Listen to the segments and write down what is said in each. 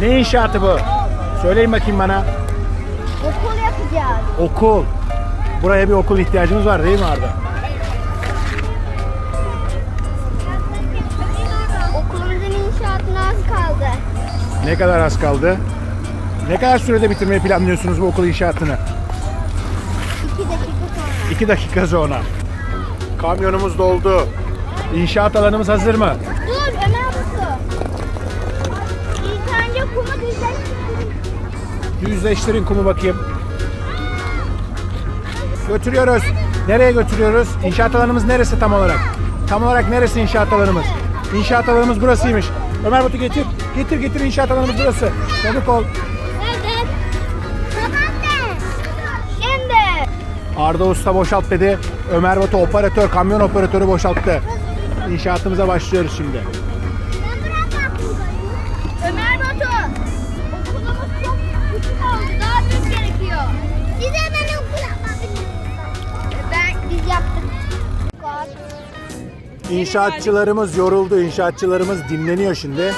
Ne inşaatı bu? Söyleyin bakayım bana. Okul yapacağız. Okul. Buraya bir okul ihtiyacımız var değil mi Arda? Okulumuzun inşaatına az kaldı. Ne kadar az kaldı? Ne kadar sürede bitirmeyi planlıyorsunuz bu okul inşaatını? İki dakika sonra. 2 dakika sonra. Kamyonumuz doldu. İnşaat alanımız hazır mı? Yüzleştirin kumu bakayım. Götürüyoruz. Nereye götürüyoruz? İnşaat alanımız neresi tam olarak? Tam olarak neresi inşaat alanımız? İnşaat alanımız burasıymış. Ömer Batu getir. Getir getir inşaat alanımız burası. Çabuk ol. Arda Usta boşalt dedi. Ömer Batu operatör, kamyon operatörü boşalttı. İnşaatımıza başlıyoruz şimdi. İnşaatçılarımız yoruldu. İnşaatçılarımız dinleniyor şimdi.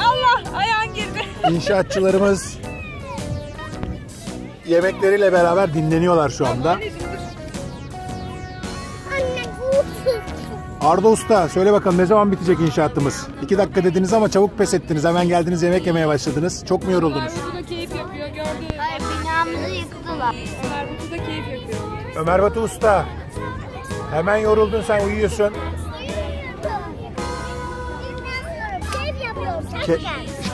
Allah ayağın girdi. İnşaatçılarımız yemekleriyle beraber dinleniyorlar şu anda. Arda Usta söyle bakalım ne zaman bitecek inşaatımız? İki dakika dediniz ama çabuk pes ettiniz. Hemen geldiniz yemek yemeye başladınız. Çok mu yoruldunuz? Ömer Batu da keyif yapıyor gördü. Hayır binamızı yıktılar. Ömer Batu da keyif yapıyor. Ömer Batu Usta hemen yoruldun sen uyuyorsun. Ke-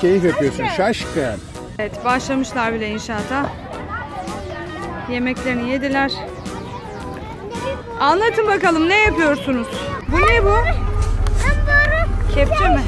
keyif yapıyorsun şaşkın. Evet başlamışlar bile inşaata. Yemeklerini yediler. Anlatın bakalım ne yapıyorsunuz? Bu ne bu? Kepçe mi?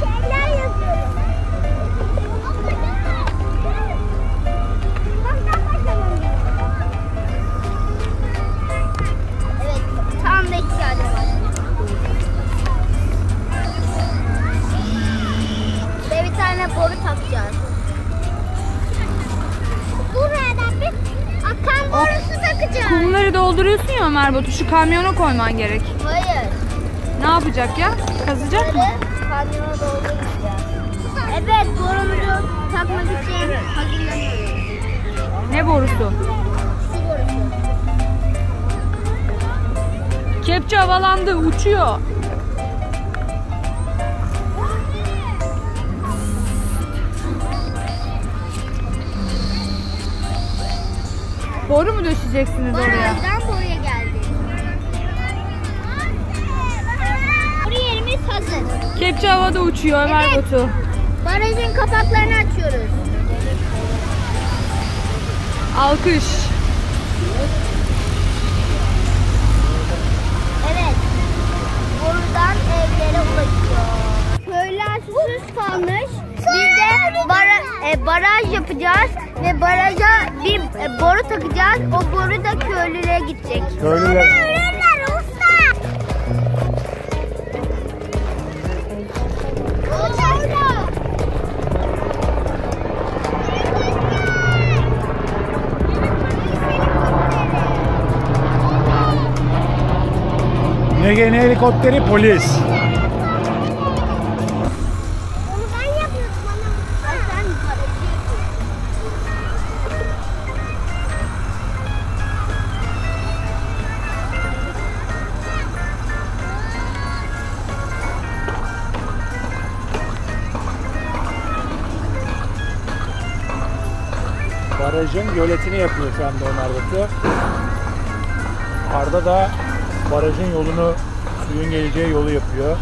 Dolduruyorsun ya Ömer Batu şu kamyona koyman gerek. Hayır. Ne yapacak ya? Kazacak mı? Kamyona dolduracağız. Evet, borumuzu takmak için hazırlanıyoruz. Ne borusu? Su borusu. Kepçe havalandı uçuyor. Boru mu döşeceksiniz oraya? Barajdan boruya geldi. Boru yerimiz hazır. Kepçe havada uçuyor Ömer Evet. Batu. Barajın kapaklarını açıyoruz. Alkış. Evet. Borudan evlere ulaşıyor. Köyler susuz kalmış. E, baraj yapacağız ve baraja bir e, boru takacağız. O boru da köylülere gidecek. Köylüler. Öğrenler usta. Orada. Ne gene helikopteri polis. Barajın göletini yapıyor şu anda Ömer Batu. Arda da barajın yolunu, suyun geleceği yolu yapıyor.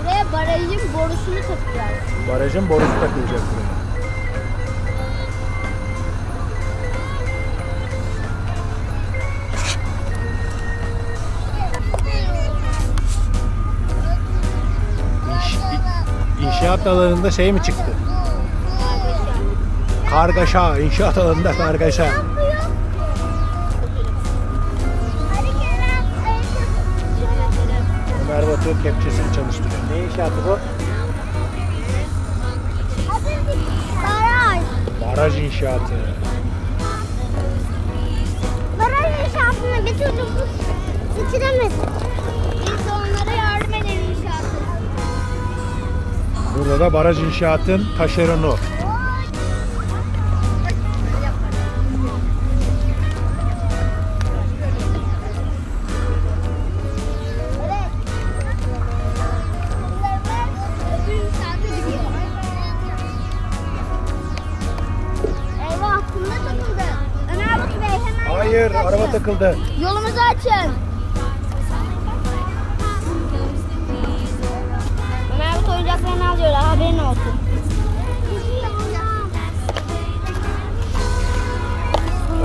Buraya barajın borusunu takacağız. Barajın borusu takılacak buraya. İnş- İnşaat alanında şey mi çıktı? Kargaşa, inşaat alanında kargaşa. Ömer Batu kepçesini çalıştırıyor. Ne inşaatı bu? Baraj. Baraj inşaatı. Baraj inşaatını bir türlü bitiremedik. Biz onlara yardım edelim inşaatı. Burada da baraj inşaatın taşeronu. Hayır, araba takıldı. Yolumuzu açın. Ömer Batu oyuncaklarını alıyor, haberin olsun.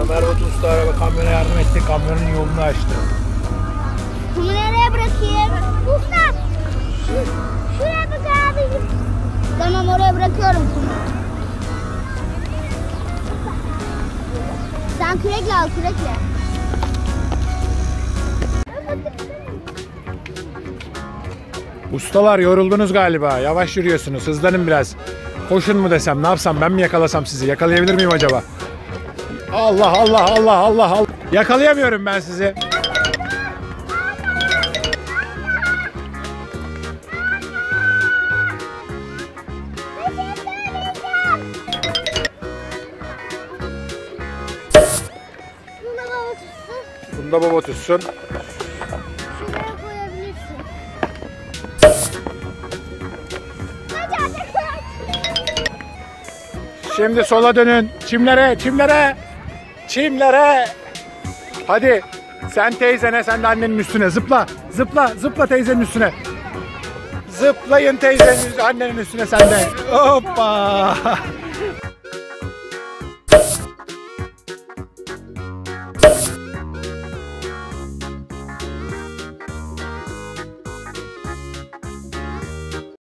Ömer Usta araba kamyona yardım etti. Kamyonun yolunu açtı. Kumu nereye bırakayım? Usta. Şuraya bak abi. Tamam oraya bırakıyorum kumu. Sen kürekle al kürekle. Ustalar yoruldunuz galiba. Yavaş yürüyorsunuz. Hızlanın biraz. Koşun mu desem, ne yapsam, ben mi yakalasam sizi? Yakalayabilir miyim acaba? Allah Allah Allah Allah Allah. Yakalayamıyorum ben sizi. Tutsun. Bunda baba tutsun. Şuraya koyabilirsin. Şimdi sola dönün. Çimlere, çimlere. Çimlere. Hadi. Sen teyzene, sen de annenin üstüne. Zıpla, zıpla, zıpla teyzenin üstüne. Zıplayın teyzenin, annenin üstüne sen de. Hoppa.